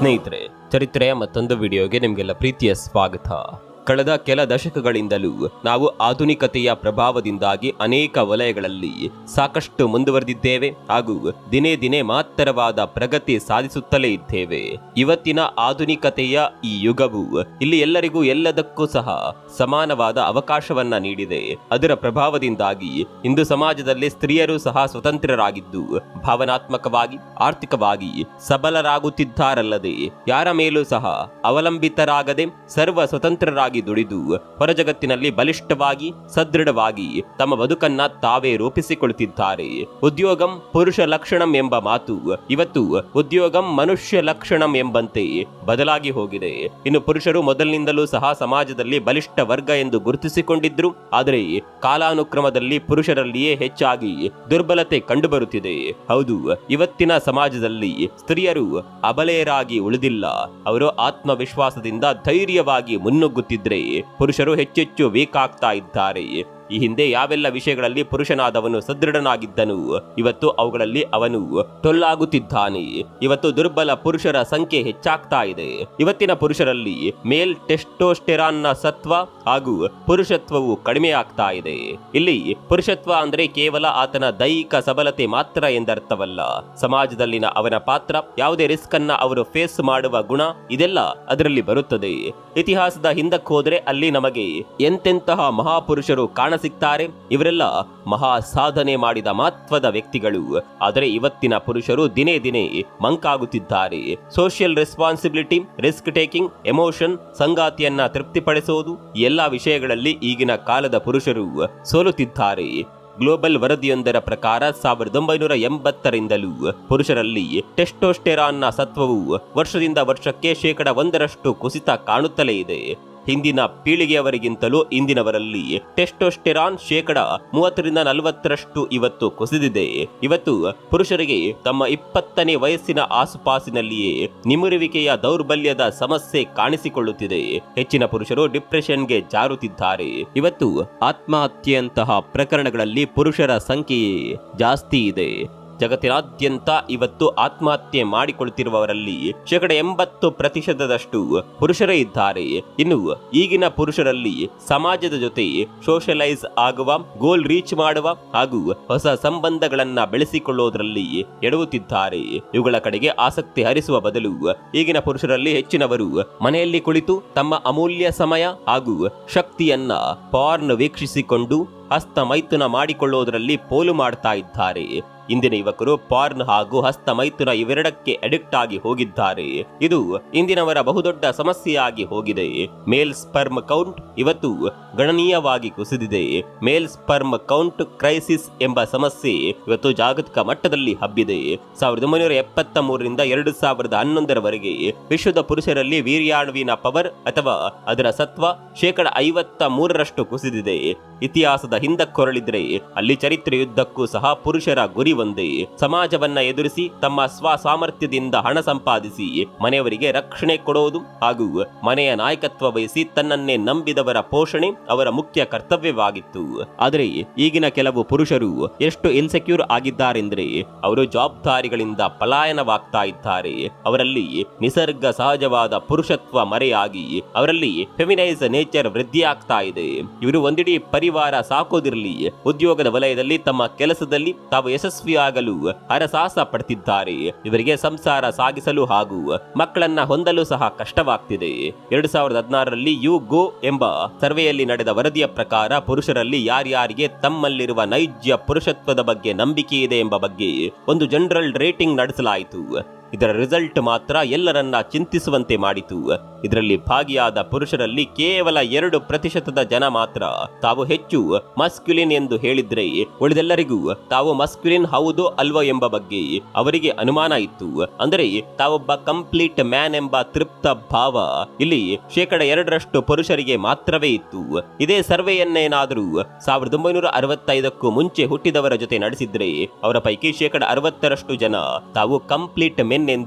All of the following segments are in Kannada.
ಸ್ನೇಹಿತರೆ ಚರಿತ್ರೆಯ ಮತ್ತೊಂದು ವಿಡಿಯೋಗೆ ನಿಮಗೆಲ್ಲ ಪ್ರೀತಿಯ ಸ್ವಾಗತ. ಕಳೆದ ಕೆಲ ದಶಕಗಳಿಂದಲೂ ನಾವು ಆಧುನಿಕತೆಯ ಪ್ರಭಾವದಿಂದಾಗಿ ಅನೇಕ ವಲಯಗಳಲ್ಲಿ ಸಾಕಷ್ಟು ಮುಂದುವರೆದಿದ್ದೇವೆ ಹಾಗೂ ದಿನೇ ದಿನೇ ಮಾತ್ತರವಾದ ಪ್ರಗತಿ ಸಾಧಿಸುತ್ತಲೇ ಇದ್ದೇವೆ. ಇವತ್ತಿನ ಆಧುನಿಕತೆಯ ಈ ಯುಗವು ಇಲ್ಲಿ ಎಲ್ಲರಿಗೂ ಎಲ್ಲದಕ್ಕೂ ಸಹ ಸಮಾನವಾದ ಅವಕಾಶವನ್ನ ನೀಡಿದೆ. ಅದರ ಪ್ರಭಾವದಿಂದಾಗಿ ಇಂದು ಸಮಾಜದಲ್ಲಿ ಸ್ತ್ರೀಯರು ಸಹ ಸ್ವತಂತ್ರರಾಗಿದ್ದು, ಭಾವನಾತ್ಮಕವಾಗಿ, ಆರ್ಥಿಕವಾಗಿ ಸಬಲರಾಗುತ್ತಿದ್ದಾರಲ್ಲದೆ, ಯಾರ ಮೇಲೂ ಸಹ ಅವಲಂಬಿತರಾಗದೆ ಸರ್ವ ಸ್ವತಂತ್ರರಾಗಿ ದುಡಿದು ಹೊರಜಗತ್ತಿನಲ್ಲಿ ಬಲಿಷ್ಠವಾಗಿ, ಸದೃಢವಾಗಿ ತಮ್ಮ ಬದುಕನ್ನ ತಾವೇ ರೂಪಿಸಿಕೊಳ್ಳುತ್ತಿದ್ದಾರೆ ಉದ್ಯೋಗಂ ಪುರುಷ ಲಕ್ಷಣಂ ಎಂಬ ಮಾತು ಇವತ್ತು ಉದ್ಯೋಗಂ ಮನುಷ್ಯ ಲಕ್ಷಣಂ ಎಂಬಂತೆ ಬದಲಾಗಿ ಹೋಗಿದೆ. ಇನ್ನು ಪುರುಷರು ಮೊದಲಿನಿಂದಲೂ ಸಹ ಸಮಾಜದಲ್ಲಿ ಬಲಿಷ್ಠ ವರ್ಗ ಎಂದು ಗುರುತಿಸಿಕೊಂಡಿದ್ರು. ಆದರೆ ಕಾಲಾನುಕ್ರಮದಲ್ಲಿ ಪುರುಷರಲ್ಲಿಯೇ ಹೆಚ್ಚಾಗಿ ದುರ್ಬಲತೆ ಕಂಡುಬರುತ್ತಿದೆ. ಹೌದು, ಇವತ್ತಿನ ಸಮಾಜದಲ್ಲಿ ಸ್ತ್ರೀಯರು ಅಬಲೆಯರಾಗಿ ಉಳಿದಿಲ್ಲ. ಅವರು ಆತ್ಮವಿಶ್ವಾಸದಿಂದ ಧೈರ್ಯವಾಗಿ ಮುನ್ನುಗ್ಗುತ್ತಿದ್ರೆ ಪುರುಷರು ಹೆಚ್ಚೆಚ್ಚು ವೀಕ್ ಆಗ್ತಾ ಇದ್ದಾರೆ. ಈ ಹಿಂದೆ ಯಾವೆಲ್ಲ ವಿಷಯಗಳಲ್ಲಿ ಪುರುಷನಾದವನು ಸದೃಢನಾಗಿದ್ದನು, ಇವತ್ತು ಅವುಗಳಲ್ಲಿ ಅವನು ಟೊಲ್ಲಾಗುತ್ತಿದ್ದಾನೆ ಇವತ್ತು ದುರ್ಬಲ ಪುರುಷರ ಸಂಖ್ಯೆ ಹೆಚ್ಚಾಗ್ತಾ ಇದೆ. ಇವತ್ತಿನ ಪುರುಷರಲ್ಲಿ ಮೇಲ್ ಟೆಸ್ಟೋಸ್ಟೆರಾನ್ನ ಸತ್ವ ಹಾಗೂ ಪುರುಷತ್ವವು ಕಡಿಮೆ ಆಗ್ತಾ ಇದೆ. ಇಲ್ಲಿ ಪುರುಷತ್ವ ಅಂದ್ರೆ ಕೇವಲ ಆತನ ದೈಹಿಕ ಸಬಲತೆ ಮಾತ್ರ ಎಂದರ್ಥವಲ್ಲ. ಸಮಾಜದಲ್ಲಿನ ಅವನ ಪಾತ್ರ, ಯಾವುದೇ ರಿಸ್ಕ್ ಅನ್ನ ಅವರು ಫೇಸ್ ಮಾಡುವ ಗುಣ, ಇದೆಲ್ಲ ಅದರಲ್ಲಿ ಬರುತ್ತದೆ. ಇತಿಹಾಸದ ಹಿಂದಕ್ಕೆ ಹೋದ್ರೆ ಅಲ್ಲಿ ನಮಗೆ ಎಂತೆಂತಹ ಮಹಾಪುರುಷರು ಕಾಣಸಿಗ್ತಾರೆ ಇವರೆಲ್ಲ ಮಹಾ ಸಾಧನೆ ಮಾಡಿದ ಮಹತ್ವದ ವ್ಯಕ್ತಿಗಳು. ಆದರೆ ಇವತ್ತಿನ ಪುರುಷರು ದಿನೇ ದಿನೇ ಮಂಕಾಗುತ್ತಿದ್ದಾರೆ. Social responsibility risk taking emotion ಸಂಗಾತಿಯನ್ನ ತೃಪ್ತಿಪಡಿಸುವುದು ಎಲ್ಲಾ ವಿಷಯಗಳಲ್ಲಿ ಈಗಿನ ಕಾಲದ ಪುರುಷರು ಸೋಲುತ್ತಿದ್ದಾರೆ. ಗ್ಲೋಬಲ್ ವರದಿಯೊಂದರ ಪ್ರಕಾರ ಸಾವಿರದ ಒಂಬೈನೂರ ಎಂಬತ್ತರಿಂದಲೂ ಪುರುಷರಲ್ಲಿ ಟೆಸ್ಟೋಸ್ಟೆರಾನ್ನ ಸತ್ವವು ವರ್ಷದಿಂದ ವರ್ಷಕ್ಕೆ ಶೇಕಡ ಒಂದರಷ್ಟು ಕುಸಿತ ಕಾಣುತ್ತಲೇ ಇದೆ. ಹಿಂದಿನ ಪೀಳಿಗೆಯವರಿಗಿಂತಲೂ ಇಂದಿನವರಲ್ಲಿ ಟೆಸ್ಟೋಸ್ಟೆರಾನ್ ಶೇಕಡ ಮೂವತ್ತರಿಂದ ನಲವತ್ತರಷ್ಟು ಇವತ್ತು ಕುಸಿದಿದೆ. ಇವತ್ತು ಪುರುಷರಿಗೆ ತಮ್ಮ ಇಪ್ಪತ್ತನೇ ವಯಸ್ಸಿನ ಆಸುಪಾಸಿನಲ್ಲಿಯೇ ನಿಮುರುವಿಕೆಯ ದೌರ್ಬಲ್ಯದ ಸಮಸ್ಯೆ ಕಾಣಿಸಿಕೊಳ್ಳುತ್ತಿದೆ. ಹೆಚ್ಚಿನ ಪುರುಷರು ಡಿಪ್ರೆಷನ್ಗೆ ಜಾರುತ್ತಿದ್ದಾರೆ. ಇವತ್ತು ಆತ್ಮಹತ್ಯೆಯಂತಹ ಪ್ರಕರಣಗಳಲ್ಲಿ ಪುರುಷರ ಸಂಖ್ಯೆಯೇ ಜಾಸ್ತಿ ಇದೆ. ಜಗತ್ತಿನಾದ್ಯಂತ ಇವತ್ತು ಆತ್ಮಹತ್ಯೆ ಮಾಡಿಕೊಳ್ಳುತ್ತಿರುವವರಲ್ಲಿ ಶೇಕಡ ಎಂಬತ್ತು ಪ್ರತಿಶತದಷ್ಟು ಪುರುಷರೇ ಇದ್ದಾರೆ. ಇನ್ನು ಈಗಿನ ಪುರುಷರಲ್ಲಿ ಸಮಾಜದ ಜೊತೆ ಸೋಷಲೈಸ್ ಆಗುವ ಗೋಲ್ ರೀಚ್ ಮಾಡುವ ಹಾಗೂ ಹೊಸ ಸಂಬಂಧಗಳನ್ನ ಬೆಳೆಸಿಕೊಳ್ಳುವುದರಲ್ಲಿ ಎಡವುತ್ತಿದ್ದಾರೆ. ಇವುಗಳ ಕಡೆಗೆ ಆಸಕ್ತಿ ಹರಿಸುವ ಬದಲು ಈಗಿನ ಪುರುಷರಲ್ಲಿ ಹೆಚ್ಚಿನವರು ಮನೆಯಲ್ಲಿ ಕುಳಿತು ತಮ್ಮ ಅಮೂಲ್ಯ ಸಮಯ ಹಾಗೂ ಶಕ್ತಿಯನ್ನ ಪಾರ್ನ್ ವೀಕ್ಷಿಸಿಕೊಂಡು ಹಸ್ತ ಮೈಥುನ ಮಾಡಿಕೊಳ್ಳುವುದರಲ್ಲಿ ಪೋಲು ಮಾಡ್ತಾ ಇದ್ದಾರೆ. ಇಂದಿನ ಯುವಕರು ಪಾರ್ನ್ ಹಾಗೂ ಹಸ್ತ ಮೈಥುನ ಇವೆರಡಕ್ಕೆ ಅಡಿಕ್ಟ್ ಆಗಿ ಹೋಗಿದ್ದಾರೆ. ಇದು ಇಂದಿನವರ ಬಹುದೊಡ್ಡ ಸಮಸ್ಯೆಯಾಗಿ ಹೋಗಿದೆ. ಮೇಲ್ ಸ್ಪರ್ಮ್ ಕೌಂಟ್ ಇವತ್ತು ಗಣನೀಯವಾಗಿ ಕುಸಿದಿದೆ. ಮೇಲ್ ಸ್ಪರ್ಮ್ ಕೌಂಟ್ ಕ್ರೈಸಿಸ್ ಎಂಬ ಸಮಸ್ಯೆ ಇವತ್ತು ಜಾಗತಿಕ ಮಟ್ಟದಲ್ಲಿ ಹಬ್ಬಿದೆ. ಸಾವಿರದ ಒಂಬೈನೂರ ಎಪ್ಪತ್ತ ಮೂರರಿಂದ ಎರಡು ಸಾವಿರದ ಹನ್ನೊಂದರವರೆಗೆ ವಿಶ್ವದ ಪುರುಷರಲ್ಲಿ ವೀರ್ಯಾಣುವಿನ ಪವರ್ ಅಥವಾ ಅದರ ಸತ್ವ ಶೇಕಡ ಐವತ್ತ ಮೂರರಷ್ಟು ಕುಸಿದಿದೆ. ಇತಿಹಾಸದ ಹಿಂದಕ್ಕೊರಳಿದ್ರೆ ಅಲ್ಲಿ ಚರಿತ್ರೆ ಯುದ್ಧಕ್ಕೂ ಸಹ ಪುರುಷರ ಗುರಿ ಒಂದೇ. ಸಮಾಜವನ್ನ ಎದುರಿಸಿ, ತಮ್ಮ ಸ್ವ ಸಾಮರ್ಥ್ಯದಿಂದ ಹಣ ಸಂಪಾದಿಸಿ, ಮನೆಯವರಿಗೆ ರಕ್ಷಣೆ ಕೊಡುವುದು ಹಾಗೂ ಮನೆಯ ನಾಯಕತ್ವ ವಹಿಸಿ ತನ್ನನ್ನೇ ನಂಬಿದವರ ಪೋಷಣೆ ಅವರ ಮುಖ್ಯ ಕರ್ತವ್ಯವಾಗಿತ್ತು. ಆದರೆ ಈಗಿನ ಕೆಲವು ಪುರುಷರು ಎಷ್ಟು ಇನ್ಸೆಕ್ಯೂರ್ ಆಗಿದ್ದಾರೆಂದ್ರೆ, ಅವರು ಜವಾಬ್ದಾರಿಗಳಿಂದ ಪಲಾಯನವಾಗ್ತಾ ಇದ್ದಾರೆ. ಅವರಲ್ಲಿ ನಿಸರ್ಗ ಸಹಜವಾದ ಪುರುಷತ್ವ ಮರೆಯಾಗಿ, ಅವರಲ್ಲಿ ಫೆಮಿನೈಸ್ ನೇಚರ್ ವೃದ್ಧಿಯಾಗ್ತಾ ಇದೆ. ಇವರು ಒಂದಿಡೀ ಪರಿವಾರ ಸಾಕೋದಿರಲಿ. ಉದ್ಯೋಗದ ವಲಯದಲ್ಲಿ ತಮ್ಮ ಕೆಲಸದಲ್ಲಿ ತಾವು ಯಶಸ್ವಿಯಾಗಲು ಹರಸಾಹಸ ಪಡ್ತಿದ್ದಾರೆ. ಇವರಿಗೆ ಸಂಸಾರ ಸಾಗಿಸಲು ಹಾಗೂ ಮಕ್ಕಳನ್ನ ಹೊಂದಲು ಸಹ ಕಷ್ಟವಾಗ್ತಿದೆ. ಎರಡು ಸಾವಿರದ ಹದಿನಾರರಲ್ಲಿ ಯು ಗೋ ಎಂಬ ಸರ್ವೆಯಲ್ಲಿ ನಡೆದ ವರದಿಯ ಪ್ರಕಾರ ಪುರುಷರಲ್ಲಿ ಯಾರ್ಯಾರಿಗೆ ತಮ್ಮಲ್ಲಿರುವ ನೈಜ ಪುರುಷತ್ವದ ಬಗ್ಗೆ ನಂಬಿಕೆ ಇದೆ ಎಂಬ ಬಗ್ಗೆ ಒಂದು ಜನರಲ್ ರೇಟಿಂಗ್ ನಡೆಸಲಾಯಿತು. ಇದರ ರಿಸಲ್ಟ್ ಮಾತ್ರ ಎಲ್ಲರನ್ನ ಚಿಂತಿಸುವಂತೆ ಮಾಡಿತು. ಇದರಲ್ಲಿ ಭಾಗಿಯಾದ ಪುರುಷರಲ್ಲಿ ಕೇವಲ ಎರಡು ಪ್ರತಿಶತದ ಜನ ಮಾತ್ರ. ತಾವು ಹೆಚ್ಚು ಮಸ್ಕ್ಯುಲಿನ್ ಎಂದು ಹೇಳಿದ್ರೆ ಉಳಿದೆಲ್ಲರಿಗೂ ತಾವು ಮಸ್ಕ್ಯುಲಿನ್ ಹೌದು ಅಲ್ವೋ ಎಂಬ ಬಗ್ಗೆ ಅವರಿಗೆ ಅನುಮಾನ ಇತ್ತು. ಅಂದರೆ ತಾವೊಬ್ಬ ಕಂಪ್ಲೀಟ್ ಮ್ಯಾನ್ ಎಂಬ ತೃಪ್ತ ಭಾವ ಇಲ್ಲಿ ಶೇಕಡ ಎರಡರಷ್ಟು ಪುರುಷರಿಗೆ ಮಾತ್ರವೇ ಇತ್ತು. ಇದೇ ಸರ್ವೆಯನ್ನೇನಾದರೂ ಸಾವಿರದ ಒಂಬೈನೂರ ಅರವತ್ತೈದಕ್ಕೂ ಮುಂಚೆ ಹುಟ್ಟಿದವರ ಜೊತೆ ನಡೆಸಿದ್ರೆ ಅವರ ಪೈಕಿ ಶೇಕಡ ಅರವತ್ತರಷ್ಟು ಜನ ತಾವು ಕಂಪ್ಲೀಟ್ ಮೆನ್ ಮೆನ್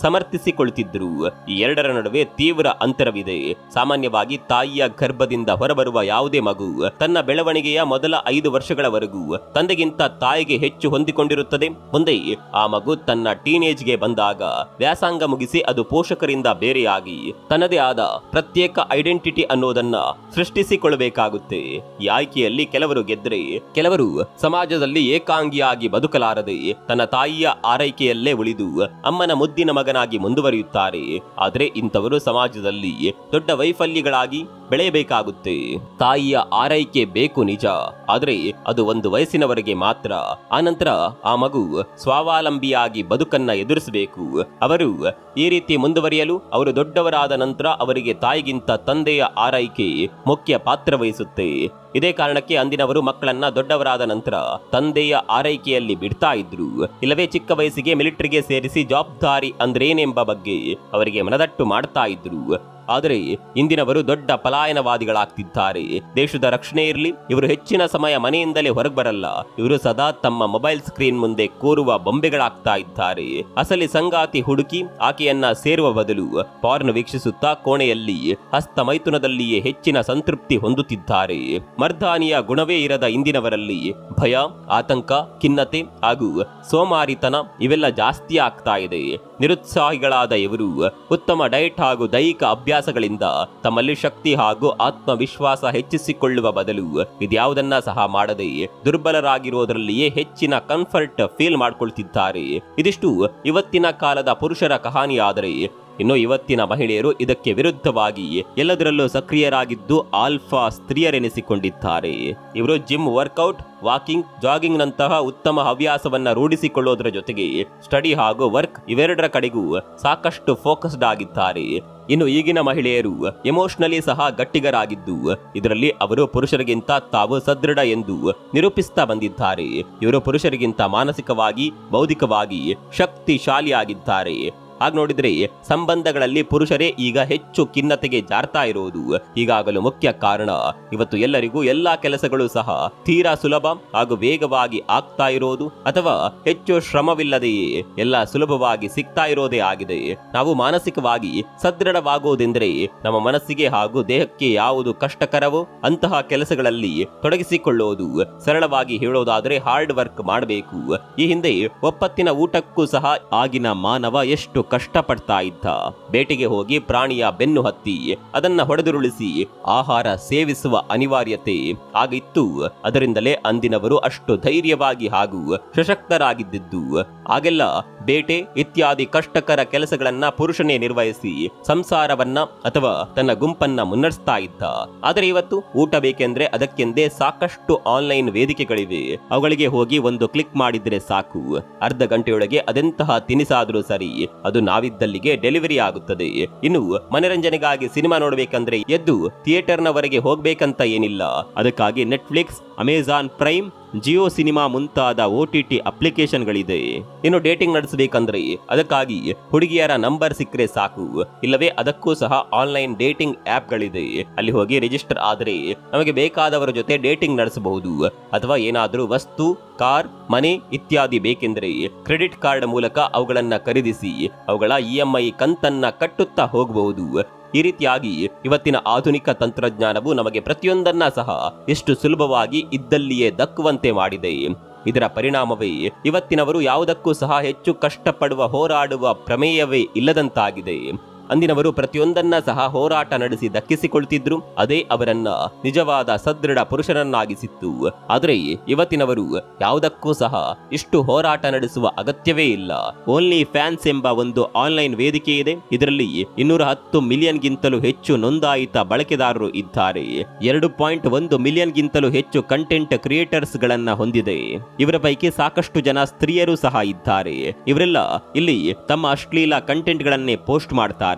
ಸಮರ್ಥಿಸಿಕೊಳ್ಳುತ್ತಿದ್ದರು ಎರಡರ ನಡುವೆ ತೀವ್ರ ಅಂತರವಿದೆ. ಸಾಮಾನ್ಯವಾಗಿ ತಾಯಿಯ ಗರ್ಭದಿಂದ ಹೊರಬರುವ ಯಾವುದೇ ಮಗು ತನ್ನ ಬೆಳವಣಿಗೆಯ ಮೊದಲ ಐದು ವರ್ಷಗಳವರೆಗೂ ತಂದೆಗಿಂತ ತಾಯಿಗೆ ಹೆಚ್ಚು ಹೊಂದಿಕೊಂಡಿರುತ್ತದೆ. ಮುಂದೆ ಆ ಮಗು ತನ್ನ ಟೀನೇಜ್ಗೆ ಬಂದಾಗ ವ್ಯಾಸಂಗ ಮುಗಿಸಿ ಅದು ಪೋಷಕರಿಂದ ಬೇರೆಯಾಗಿ ತನ್ನದೇ ಆದ ಪ್ರತ್ಯೇಕ ಐಡೆಂಟಿಟಿ ಅನ್ನೋದನ್ನ ಸೃಷ್ಟಿಸಿಕೊಳ್ಳಬೇಕಾಗುತ್ತೆ. ಈ ಆಯ್ಕೆಯಲ್ಲಿ ಕೆಲವರು ಗೆದ್ರೆ, ಕೆಲವರು ಸಮಾಜದಲ್ಲಿ ಏಕಾಂಗಿಯಾಗಿ ಬದುಕಲಾರದೆ ತನ್ನ ತಾಯಿಯ ಆರೈಕೆಯಲ್ಲೇ ಉಳಿದು ಅಮ್ಮನ ಮುದ್ದಿನ ಮಗನಾಗಿ ಮುಂದುವರಿಯುತ್ತಾರೆ. ಆದರೆ ಇಂಥವರು ಸಮಾಜದಲ್ಲಿ ದೊಡ್ಡ ವೈಫಲ್ಯಗಳಾಗಿ ಬೆಳೆಯಬೇಕಾಗುತ್ತೆ. ತಾಯಿಯ ಆರೈಕೆ ಬೇಕು ನಿಜ. ಆದರೆ ಅದು ಒಂದು ವಯಸ್ಸಿನವರೆಗೆ ಮಾತ್ರ. ಆನಂತರ ಆ ಮಗು ಸ್ವಾವಲಂಬಿಯಾಗಿ ಬದುಕನ್ನ ಎದುರಿಸಬೇಕು. ಅವರು ಈ ರೀತಿ ಮುಂದುವರಿಯಲು ಅವರು ದೊಡ್ಡವರಾದ ನಂತರ ಅವರಿಗೆ ತಾಯಿಗಿಂತ ತಂದೆಯ ಆರೈಕೆ ಮುಖ್ಯ ಪಾತ್ರ ವಹಿಸುತ್ತೆ. ಇದೇ ಕಾರಣಕ್ಕೆ ಅಂದಿನವರು ಮಕ್ಕಳನ್ನ ದೊಡ್ಡವರಾದ ನಂತರ ತಂದೆಯ ಆರೈಕೆಯಲ್ಲಿ ಬಿಡ್ತಾ ಇದ್ರು. ಇಲ್ಲವೇ ಚಿಕ್ಕ ವಯಸ್ಸಿಗೆ ಮಿಲಿಟರಿಗೆ ಸೇರಿಸಿ ಜವಾಬ್ದಾರಿ ಅಂದ್ರೇನೆಂಬ ಬಗ್ಗೆ ಅವರಿಗೆ ಮನದಟ್ಟು ಮಾಡ್ತಾ ಇದ್ರು. ಆದರೆ ಇಂದಿನವರು ದೊಡ್ಡ ಪಲಾಯನವಾದಿಗಳಾಗ್ತಿದ್ದಾರೆ. ದೇಶದ ರಕ್ಷಣೆ ಇರಲಿ, ಇವರು ಹೆಚ್ಚಿನ ಸಮಯ ಮನೆಯಿಂದಲೇ ಹೊರಗೆ ಬರಲ್ಲ ಇವರು ಸದಾ ತಮ್ಮ ಮೊಬೈಲ್ ಸ್ಕ್ರೀನ್ ಮುಂದೆ ಕೂರುವ ಬೊಂಬೆಗಳಾಗ್ತಾ ಇದ್ದಾರೆ. ಅಸಲಿ ಸಂಗಾತಿ ಹುಡುಕಿ ಆಕೆಯನ್ನ ಸೇರುವ ಬದಲು ಪಾರ್ನ್ ವೀಕ್ಷಿಸುತ್ತಾ ಕೋಣೆಯಲ್ಲಿ ಹಸ್ತ ಮೈಥುನದಲ್ಲಿಯೇ ಹೆಚ್ಚಿನ ಸಂತೃಪ್ತಿ ಹೊಂದುತ್ತಿದ್ದಾರೆ. ಮರ್ದಾನಿಯ ಗುಣವೇ ಇರದ ಇಂದಿನವರಲ್ಲಿ ಭಯ, ಆತಂಕ, ಖಿನ್ನತೆ ಹಾಗೂ ಸೋಮಾರಿತನ ಇವೆಲ್ಲ ಜಾಸ್ತಿ ಆಗ್ತಾ ಇದೆ. ನಿರುತ್ಸಾಹಿಗಳಾದ ಇವರು ಉತ್ತಮ ಡಯಟ್ ಹಾಗೂ ದೈಹಿಕ ಅಭ್ಯಾಸಗಳಿಂದ ತಮ್ಮಲ್ಲಿ ಶಕ್ತಿ ಹಾಗೂ ಆತ್ಮವಿಶ್ವಾಸ ಹೆಚ್ಚಿಸಿಕೊಳ್ಳುವ ಬದಲು ಇದ್ಯಾವುದನ್ನ ಸಹ ಮಾಡದೆ ದುರ್ಬಲರಾಗಿರೋದ್ರಲ್ಲಿಯೇ ಹೆಚ್ಚಿನ ಕನ್ಫರ್ಟ್ ಫೀಲ್ ಮಾಡಿಕೊಳ್ತಿದ್ದಾರೆ. ಇದಿಷ್ಟು ಇವತ್ತಿನ ಕಾಲದ ಪುರುಷರ ಕಹಾನಿಯಾದರೆ ಇನ್ನು ಇವತ್ತಿನ ಮಹಿಳೆಯರು ಇದಕ್ಕೆ ವಿರುದ್ಧವಾಗಿ ಎಲ್ಲದರಲ್ಲೂ ಸಕ್ರಿಯರಾಗಿದ್ದು ಆಲ್ಫಾ ಸ್ತ್ರೀಯರೆನಿಸಿಕೊಂಡಿದ್ದಾರೆ. ಇವರು ಜಿಮ್ ವರ್ಕೌಟ್, ವಾಕಿಂಗ್ ಜಾಗಿಂಗ್ ನಂತಹ ಉತ್ತಮ ಹವ್ಯಾಸವನ್ನ ರೂಢಿಸಿಕೊಳ್ಳುವುದರ ಜೊತೆಗೆ ಸ್ಟಡಿ ಹಾಗೂ ವರ್ಕ್ ಇವೆರಡರ ಕಡೆಗೂ ಸಾಕಷ್ಟು ಫೋಕಸ್ಡ್ ಆಗಿದ್ದಾರೆ. ಇನ್ನು ಈಗಿನ ಮಹಿಳೆಯರು ಎಮೋಷನಲಿ ಸಹ ಗಟ್ಟಿಗರಾಗಿದ್ದು, ಇದರಲ್ಲಿ ಅವರು ಪುರುಷರಿಗಿಂತ ತಾವು ಸದೃಢ ಎಂದು ನಿರೂಪಿಸ್ತಾ ಬಂದಿದ್ದಾರೆ. ಇವರು ಪುರುಷರಿಗಿಂತ ಮಾನಸಿಕವಾಗಿ, ಬೌದ್ಧಿಕವಾಗಿ ಶಕ್ತಿಶಾಲಿಯಾಗಿದ್ದಾರೆ. ಹಾಗೆ ನೋಡಿದ್ರೆ ಸಂಬಂಧಗಳಲ್ಲಿ ಪುರುಷರೇ ಈಗ ಹೆಚ್ಚು ಖಿನ್ನತೆಗೆ ಜಾರ್ತಾ ಇರೋದು. ಹೀಗಾಗಲು ಮುಖ್ಯ ಕಾರಣ. ಇವತ್ತು ಎಲ್ಲರಿಗೂ ಎಲ್ಲಾ ಕೆಲಸಗಳು ಸಹ ತೀರಾ ಸುಲಭ ಹಾಗೂ ವೇಗವಾಗಿ ಆಗ್ತಾ ಇರೋದು ಅಥವಾ ಹೆಚ್ಚು ಶ್ರಮವಿಲ್ಲದೆಯೇ ಎಲ್ಲ ಸುಲಭವಾಗಿ ಸಿಗ್ತಾ ಇರೋದೇ ಆಗಿದೆ. ನಾವು ಮಾನಸಿಕವಾಗಿ ಸದೃಢವಾಗುವುದೆಂದರೆ ನಮ್ಮ ಮನಸ್ಸಿಗೆ ಹಾಗೂ ದೇಹಕ್ಕೆ ಯಾವುದು ಕಷ್ಟಕರವೋ ಅಂತಹ ಕೆಲಸಗಳಲ್ಲಿ ತೊಡಗಿಸಿಕೊಳ್ಳೋದು. ಸರಳವಾಗಿ ಹೇಳೋದಾದರೆ ಹಾರ್ಡ್ ವರ್ಕ್ ಮಾಡಬೇಕು. ಈ ಹಿಂದೆ ಒಪ್ಪತ್ತಿನ ಊಟಕ್ಕೂ ಸಹ ಆಗಿನ ಮಾನವ ಎಷ್ಟು ಕಷ್ಟಪಡ್ತಾ ಇದ್ದ. ಬೇಟೆಗೆ ಹೋಗಿ ಪ್ರಾಣಿಯ ಬೆನ್ನು ಹತ್ತಿ, ಅದನ್ನ ಹೊಡೆದುರುಳಿಸಿ ಆಹಾರ ಸೇವಿಸುವ ಅನಿವಾರ್ಯತೆ ಆಗಿತ್ತು. ಅದರಿಂದಲೇ ಅಂದಿನವರು ಅಷ್ಟು ಧೈರ್ಯವಾಗಿ ಹಾಗೂ ಸಶಕ್ತರಾಗಿದ್ದಿದ್ದು. ಆಗೆಲ್ಲ ಬೇಟೆ ಇತ್ಯಾದಿ ಕಷ್ಟಕರ ಕೆಲಸಗಳನ್ನ ಪುರುಷನೇ ನಿರ್ವಹಿಸಿ ಸಂಸಾರವನ್ನ ಅಥವಾ ತನ್ನ ಗುಂಪನ್ನ ಮುನ್ನಡೆಸ್ತಾ ಇದ್ದ. ಆದರೆ ಇವತ್ತು ಊಟ ಬೇಕೆಂದ್ರೆ ಅದಕ್ಕೆಂದೇ ಸಾಕಷ್ಟು ಆನ್ಲೈನ್ ವೇದಿಕೆಗಳಿವೆ. ಅವುಗಳಿಗೆ ಹೋಗಿ ಒಂದು ಕ್ಲಿಕ್ ಮಾಡಿದ್ರೆ ಸಾಕು. ಅರ್ಧ ಗಂಟೆಯೊಳಗೆ ಅದೆಂತಹ ತಿನಿಸಾದರೂ ಸರಿ, ಅದು ನಾವಿದ್ದಲ್ಲಿಗೆ ಡೆಲಿವರಿ ಆಗುತ್ತದೆ. ಇನ್ನು ಮನರಂಜನೆಗಾಗಿ ಸಿನಿಮಾ ನೋಡಬೇಕಂದ್ರೆ ಎದ್ದು ಥಿಯೇಟರ್ನವರೆಗೆ ಹೋಗ್ಬೇಕಂತ ಏನಿಲ್ಲ. ಅದಕ್ಕಾಗಿ Netflix Amazon Prime Jio Cinema ಮುಂತಾದ ಒ ಟಿ ಟಿ ಅಪ್ಲಿಕೇಶನ್ಗಳಿದೆ. ಇನ್ನು ಡೇಟಿಂಗ್ ನಡೆಸಬೇಕಂದ್ರೆ ಅದಕ್ಕಾಗಿ ಹುಡುಗಿಯರ ನಂಬರ್ ಸಿಕ್ಕರೆ ಸಾಕು. ಇಲ್ಲವೇ ಅದಕ್ಕೂ ಸಹ ಆನ್ಲೈನ್ ಡೇಟಿಂಗ್ ಆ್ಯಪ್ಗಳಿದೆ. ಅಲ್ಲಿ ಹೋಗಿ ರಿಜಿಸ್ಟರ್ ಆದರೆ ನಮಗೆ ಬೇಕಾದವರ ಜೊತೆ ಡೇಟಿಂಗ್ ನಡೆಸಬಹುದು. ಅಥವಾ ಏನಾದರೂ ವಸ್ತು, ಕಾರ್, ಮನೆ ಇತ್ಯಾದಿ ಬೇಕೆಂದರೆ ಕ್ರೆಡಿಟ್ ಕಾರ್ಡ್ ಮೂಲಕ ಅವುಗಳನ್ನು ಖರೀದಿಸಿ, ಅವುಗಳ ಇ ಎಂ ಐ ಕಂತನ್ನ ಕಟ್ಟುತ್ತಾ ಹೋಗಬಹುದು. ಈ ರೀತಿಯಾಗಿ ಇವತ್ತಿನ ಆಧುನಿಕ ತಂತ್ರಜ್ಞಾನವು ನಮಗೆ ಪ್ರತಿಯೊಂದನ್ನ ಸಹ ಎಷ್ಟು ಸುಲಭವಾಗಿ ಇದ್ದಲ್ಲಿಯೇ ದಕ್ಕುವಂತೆ ಮಾಡಿದೆ. ಇದರ ಪರಿಣಾಮವೇ ಇವತ್ತಿನವರು ಯಾವುದಕ್ಕೂ ಸಹ ಹೆಚ್ಚು ಕಷ್ಟಪಡುವ ಹೋರಾಡುವ ಪ್ರಮೇಯವೇ ಇಲ್ಲದಂತಾಗಿದೆ. ಅಂದಿನವರು ಪ್ರತಿಯೊಂದನ್ನ ಸಹ ಹೋರಾಟ ನಡೆಸಿ ದಕ್ಕಿಸಿಕೊಳ್ತಿದ್ರು. ಅದೇ ಅವರನ್ನ ನಿಜವಾದ ಸದೃಢ ಪುರುಷರನ್ನಾಗಿಸಿತ್ತು. ಆದರೆ ಇವತ್ತಿನವರು ಯಾವುದಕ್ಕೂ ಸಹ ಇಷ್ಟು ಹೋರಾಟ ನಡೆಸುವ ಅಗತ್ಯವೇ ಇಲ್ಲ. ಓನ್ಲಿ ಫ್ಯಾನ್ಸ್ ಎಂಬ ಒಂದು ಆನ್ಲೈನ್ ವೇದಿಕೆ ಇದೆ. ಇದರಲ್ಲಿ ಇನ್ನೂರ ಹತ್ತು ಮಿಲಿಯನ್ಗಿಂತಲೂ ಹೆಚ್ಚು ನೋಂದಾಯಿತ ಬಳಕೆದಾರರು ಇದ್ದಾರೆ. ಎರಡು ಪಾಯಿಂಟ್ ಒಂದು ಮಿಲಿಯನ್ಗಿಂತಲೂ ಹೆಚ್ಚು ಕಂಟೆಂಟ್ ಕ್ರಿಯೇಟರ್ಸ್ ಗಳನ್ನ ಹೊಂದಿದೆ. ಇವರ ಪೈಕಿ ಸಾಕಷ್ಟು ಜನ ಸ್ತ್ರೀಯರು ಸಹ ಇದ್ದಾರೆ. ಇವರೆಲ್ಲ ಇಲ್ಲಿ ತಮ್ಮ ಅಶ್ಲೀಲ ಕಂಟೆಂಟ್ ಗಳನ್ನೇ ಪೋಸ್ಟ್ ಮಾಡ್ತಾರೆ.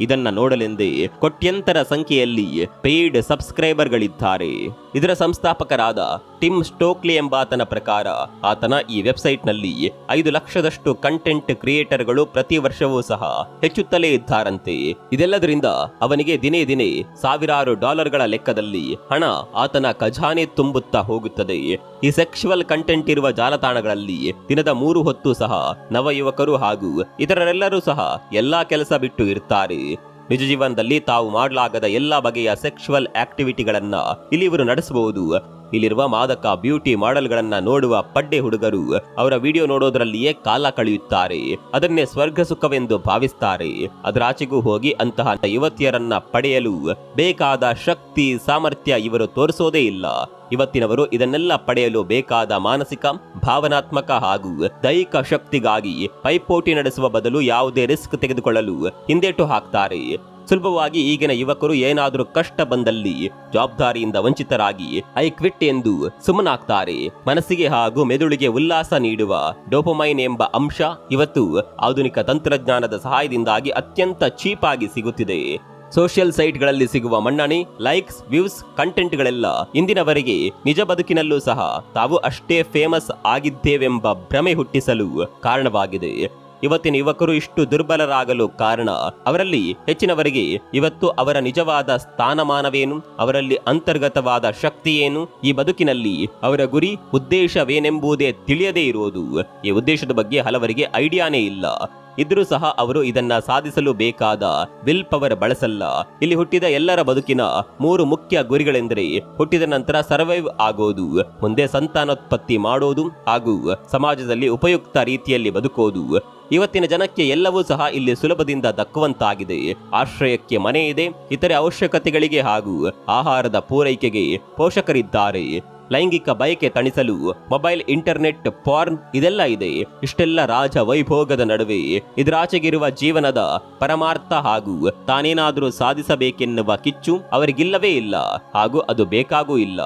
ಇದನ್ನ ನೋಡಲೆಂದೇ ಕೋಟ್ಯಂತರ ಸಂಖ್ಯೆಯಲ್ಲಿ ಪೇಯ್ಡ್ ಸಬ್ಸ್ಕ್ರೈಬರ್ಗಳಿದ್ದಾರೆ ಇದರ ಸಂಸ್ಥಾಪಕರಾದ ಟಿಮ್ ಸ್ಟೋಕ್ಲಿ ಎಂಬಾತನ ಪ್ರಕಾರ ಆತನ ಈ ವೆಬ್ಸೈಟ್ನಲ್ಲಿ ಐದು ಲಕ್ಷದಷ್ಟು ಕಂಟೆಂಟ್ ಕ್ರಿಯೇಟರ್ಗಳು ಪ್ರತಿ ವರ್ಷವೂ ಸಹ ಹೆಚ್ಚುತ್ತಲೇ ಇದ್ದಾರಂತೆ. ಇದೆಲ್ಲದರಿಂದ ಅವನಿಗೆ ದಿನೇ ದಿನೇ ಸಾವಿರಾರು ಡಾಲರ್ಗಳ ಲೆಕ್ಕದಲ್ಲಿ ಹಣ ಆತನ ಖಜಾನೆ ತುಂಬುತ್ತಾ ಹೋಗುತ್ತದೆ. ಈ ಸೆಕ್ಷುವಲ್ ಕಂಟೆಂಟ್ ಇರುವ ಜಾಲತಾಣಗಳಲ್ಲಿ ದಿನದ ಮೂರು ಹೊತ್ತು ಸಹ ನವಯುವಕರು ಹಾಗೂ ಇತರರೆಲ್ಲರೂ ಸಹ ಎಲ್ಲಾ ಕೆಲಸ ಬಿಟ್ಟು ಇರ್ತಾರೆ ನಿಜ ಜೀವನದಲ್ಲಿ ತಾವು ಮಾಡಲಾಗದ ಎಲ್ಲಾ ಬಗೆಯ ಸೆಕ್ಷುವಲ್ ಆಕ್ಟಿವಿಟಿಗಳನ್ನ ಇಲ್ಲಿ ಇವರು ನಡೆಸಬಹುದು. ಇಲ್ಲಿರುವ ಮಾದಕ ಬ್ಯೂಟಿ ಮಾಡೆಲ್ಗಳನ್ನ ನೋಡುವ ಪಡ್ಡೆ ಹುಡುಗರು ಅವರ ವಿಡಿಯೋ ನೋಡೋದ್ರಲ್ಲಿಯೇ ಕಾಲ ಕಳೆಯುತ್ತಾರೆ. ಅದನ್ನೇ ಸ್ವರ್ಗ ಸುಖವೆಂದು ಭಾವಿಸ್ತಾರೆ. ಅದರಾಚೆಗೂ ಹೋಗಿ ಅಂತಹ ಯುವತಿಯರನ್ನ ಪಡೆಯಲು ಬೇಕಾದ ಶಕ್ತಿ, ಸಾಮರ್ಥ್ಯ ಇವರು ತೋರಿಸೋದೇ ಇಲ್ಲ. ಇವತ್ತಿನವರು ಇದನ್ನೆಲ್ಲ ಪಡೆಯಲು ಬೇಕಾದ ಮಾನಸಿಕ, ಭಾವನಾತ್ಮಕ ಹಾಗೂ ದೈಹಿಕ ಶಕ್ತಿಗಾಗಿ ಪೈಪೋಟಿ ನಡೆಸುವ ಬದಲು ಯಾವುದೇ ರಿಸ್ಕ್ ತೆಗೆದುಕೊಳ್ಳಲು ಹಿಂದೇಟು ಹಾಕ್ತಾರೆ. ಸುಲಭವಾಗಿ ಈಗಿನ ಯುವಕರು ಏನಾದರೂ ಕಷ್ಟ ಬಂದಲ್ಲಿ ಜವಾಬ್ದಾರಿಯಿಂದ ವಂಚಿತರಾಗಿ ಐ ಕ್ವಿಟ್ ಎಂದು ಸುಮ್ಮನಾಗ್ತಾರೆ. ಮನಸ್ಸಿಗೆ ಹಾಗೂ ಮೆದುಳಿಗೆ ಉಲ್ಲಾಸ ನೀಡುವ ಡೋಪಮೈನ್ ಎಂಬ ಅಂಶ ಇವತ್ತು ಆಧುನಿಕ ತಂತ್ರಜ್ಞಾನದ ಸಹಾಯದಿಂದಾಗಿ ಅತ್ಯಂತ ಚೀಪ್ ಆಗಿ ಸಿಗುತ್ತಿದೆ. ಸೋಷಿಯಲ್ ಸೈಟ್ಗಳಲ್ಲಿ ಸಿಗುವ ಮನ್ನಣೆ, ಲೈಕ್ಸ್, ವ್ಯೂಸ್, ಕಂಟೆಂಟ್ಗಳೆಲ್ಲ ಇಂದಿನವರೆಗೆ ನಿಜ ಬದುಕಿನಲ್ಲೂ ಸಹ ತಾವು ಅಷ್ಟೇ ಫೇಮಸ್ ಆಗಿದ್ದೇವೆಂಬ ಭ್ರಮೆ ಹುಟ್ಟಿಸಲು ಕಾರಣವಾಗಿದೆ. ಇವತ್ತಿನ ಯುವಕರು ಇಷ್ಟು ದುರ್ಬಲರಾಗಲು ಕಾರಣ ಅವರಲ್ಲಿ ಹೆಚ್ಚಿನವರಿಗೆ ಇವತ್ತು ಅವರ ನಿಜವಾದ ಸ್ಥಾನಮಾನವೇನು? ಅವರಲ್ಲಿ ಅಂತರ್ಗತವಾದ ಶಕ್ತಿ ಏನು ಈ ಬದುಕಿನಲ್ಲಿ ಅವರ ಗುರಿ ಉದ್ದೇಶವೇನೆಂಬುದೇ ತಿಳಿಯದೇ ಇರುವುದು. ಈ ಉದ್ದೇಶದ ಬಗ್ಗೆ ಹಲವರಿಗೆ ಐಡಿಯಾನೇ ಇಲ್ಲ. ಇದ್ರೂ ಸಹ ಅವರು ಇದನ್ನ ಸಾಧಿಸಲು ಬೇಕಾದ ವಿಲ್ ಪವರ್ ಬಳಸಲ್ಲ. ಇಲ್ಲಿ ಹುಟ್ಟಿದ ಎಲ್ಲರ ಬದುಕಿನ ಮೂರು ಮುಖ್ಯ ಗುರಿಗಳೆಂದರೆ ಹುಟ್ಟಿದ ನಂತರ ಸರ್ವೈವ್ ಆಗೋದು, ಮುಂದೆ ಸಂತಾನೋತ್ಪತ್ತಿ ಮಾಡೋದು ಹಾಗೂ ಸಮಾಜದಲ್ಲಿ ಉಪಯುಕ್ತ ರೀತಿಯಲ್ಲಿ ಬದುಕೋದು. ಇವತ್ತಿನ ಜನಕ್ಕೆ ಎಲ್ಲವೂ ಸಹ ಇಲ್ಲಿ ಸುಲಭದಿಂದ ದಕ್ಕುವಂತಾಗಿದೆ. ಆಶ್ರಯಕ್ಕೆ ಮನೆ ಇದೆ, ಇತರೆ ಅವಶ್ಯಕತೆಗಳಿಗೆ ಹಾಗೂ ಆಹಾರದ ಪೂರೈಕೆಗೆ ಪೋಷಕರಿದ್ದಾರೆ. ಲೈಂಗಿಕ ಬಯಕೆ ತಣಿಸಲು ಮೊಬೈಲ್, ಇಂಟರ್ನೆಟ್, ಪಾರ್ನ್ ಇದೆಲ್ಲ ಇದೆ. ಇಷ್ಟೆಲ್ಲ ರಾಜ ವೈಭೋಗದ ನಡುವೆ ಇದರಾಚೆಗಿರುವ ಜೀವನದ ಪರಮಾರ್ಥ ಹಾಗೂ ತಾನೇನಾದರೂ ಸಾಧಿಸಬೇಕೆನ್ನುವ ಕಿಚ್ಚು ಅವರಿಗಿಲ್ಲವೇ ಇಲ್ಲ ಹಾಗೂ ಅದು ಬೇಕಾಗೂ ಇಲ್ಲ.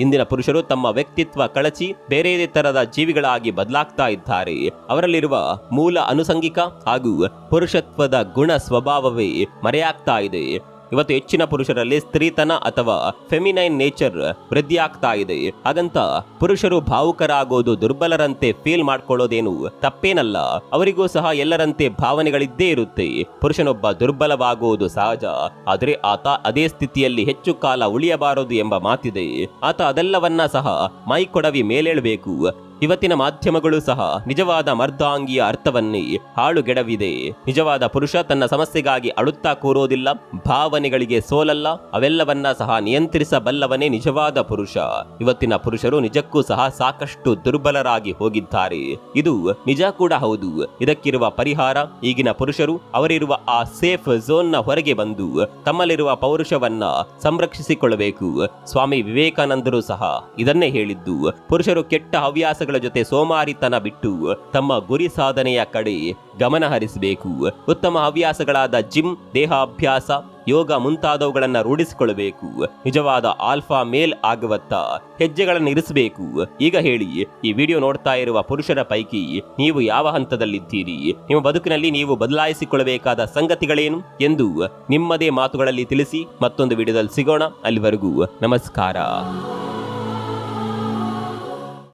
ಇಂದಿನ ಪುರುಷರು ತಮ್ಮ ವ್ಯಕ್ತಿತ್ವ ಕಳಚಿ ಬೇರೆ ತರದ ಜೀವಿಗಳಾಗಿ ಬದಲಾಗ್ತಾ ಇದ್ದಾರೆ. ಅವರಲ್ಲಿರುವ ಮೂಲ ಅನುಸಂಗಿಕ ಹಾಗೂ ಪುರುಷತ್ವದ ಗುಣ ಸ್ವಭಾವವೇ ಮರೆಯಾಗ್ತಾ ಇದೆ. ಇವತ್ತು ಹೆಚ್ಚಿನ ಪುರುಷರಲ್ಲಿ ಸ್ತ್ರೀತನ ಅಥವಾ ಫೆಮಿನೈನ್ ನೇಚರ್ ವೃದ್ಧಿಯಾಗ್ತಾ ಇದೆ. ಹಾಗಂತ ಪುರುಷರು ಭಾವುಕರಾಗೋದು ದುರ್ಬಲರಂತೆ ಫೀಲ್ ಮಾಡ್ಕೊಳ್ಳೋದೇನು ತಪ್ಪೇನಲ್ಲ. ಅವರಿಗೂ ಸಹ ಎಲ್ಲರಂತೆ ಭಾವನೆಗಳಿದ್ದೇ ಇರುತ್ತೆ. ಪುರುಷನೊಬ್ಬ ದುರ್ಬಲವಾಗುವುದು ಸಹಜ. ಆದರೆ ಆತ ಅದೇ ಸ್ಥಿತಿಯಲ್ಲಿ ಹೆಚ್ಚು ಕಾಲ ಉಳಿಯಬಾರದು ಎಂಬ ಮಾತಿದೆ. ಆತ ಅದೆಲ್ಲವನ್ನ ಸಹ ಮೈ ಕೊಡವಿ ಮೇಲೇಳಬೇಕು. ಇವತ್ತಿನ ಮಾಧ್ಯಮಗಳು ಸಹ ನಿಜವಾದ ಮರ್ದಾಂಗಿಯ ಅರ್ಥವನ್ನೇ ಹಾಳುಗೆಡವಿದೆ. ನಿಜವಾದ ಪುರುಷ ತನ್ನ ಸಮಸ್ಯೆಗಾಗಿ ಅಳುತ್ತಾ ಕೂರೋದಿಲ್ಲ, ಭಾವನೆಗಳಿಗೆ ಸೋಲಲ್ಲ, ಅವೆಲ್ಲವನ್ನ ಸಹ ನಿಯಂತ್ರಿಸಬಲ್ಲವನೇ ನಿಜವಾದ ಪುರುಷ. ಇವತ್ತಿನ ಪುರುಷರು ನಿಜಕ್ಕೂ ಸಹ ಸಾಕಷ್ಟು ದುರ್ಬಲರಾಗಿ ಹೋಗಿದ್ದಾರೆ. ಇದು ನಿಜ ಕೂಡ ಹೌದು. ಇದಕ್ಕಿರುವ ಪರಿಹಾರ, ಈಗಿನ ಪುರುಷರು ಅವರಿರುವ ಆ ಸೇಫ್ ಝೋನ್ನ ಹೊರಗೆ ಬಂದು ತಮ್ಮಲ್ಲಿರುವ ಪೌರುಷವನ್ನ ಸಂರಕ್ಷಿಸಿಕೊಳ್ಳಬೇಕು. ಸ್ವಾಮಿ ವಿವೇಕಾನಂದರು ಸಹ ಇದನ್ನೇ ಹೇಳಿದ್ದು. ಪುರುಷರು ಕೆಟ್ಟ ಹವ್ಯಾಸಗಳ ಜೊತೆ ಸೋಮಾರಿತನ ಬಿಟ್ಟು ತಮ್ಮ ಗುರಿ ಸಾಧನೆಯ ಕಡೆ ಗಮನ ಹರಿಸಬೇಕು. ಉತ್ತಮ ಹವ್ಯಾಸಗಳಾದ ಜಿಮ್, ದೇಹಾಭ್ಯಾಸ, ಯೋಗ ಮುಂತಾದವುಗಳನ್ನು ರೂಢಿಸಿಕೊಳ್ಳಬೇಕು. ನಿಜವಾದ ಆಲ್ಫಾ ಮೇಲ್ ಆಗುವತ್ತ ಹೆಜ್ಜೆಗಳನ್ನು ಇರಿಸಬೇಕು. ಈಗ ಹೇಳಿ, ಈ ವಿಡಿಯೋ ನೋಡ್ತಾ ಇರುವ ಪುರುಷರ ಪೈಕಿ ನೀವು ಯಾವ ಹಂತದಲ್ಲಿದ್ದೀರಿ? ನಿಮ್ಮ ಬದುಕಿನಲ್ಲಿ ನೀವು ಬದಲಾಯಿಸಿಕೊಳ್ಳಬೇಕಾದ ಸಂಗತಿಗಳೇನು? ಎಂದು ನಿಮ್ಮದೇ ಮಾತುಗಳಲ್ಲಿ ತಿಳಿಸಿ ಮತ್ತೊಂದು ವಿಡಿಯೋದಲ್ಲಿ ಸಿಗೋಣ. ಅಲ್ಲಿವರೆಗೂ ನಮಸ್ಕಾರ.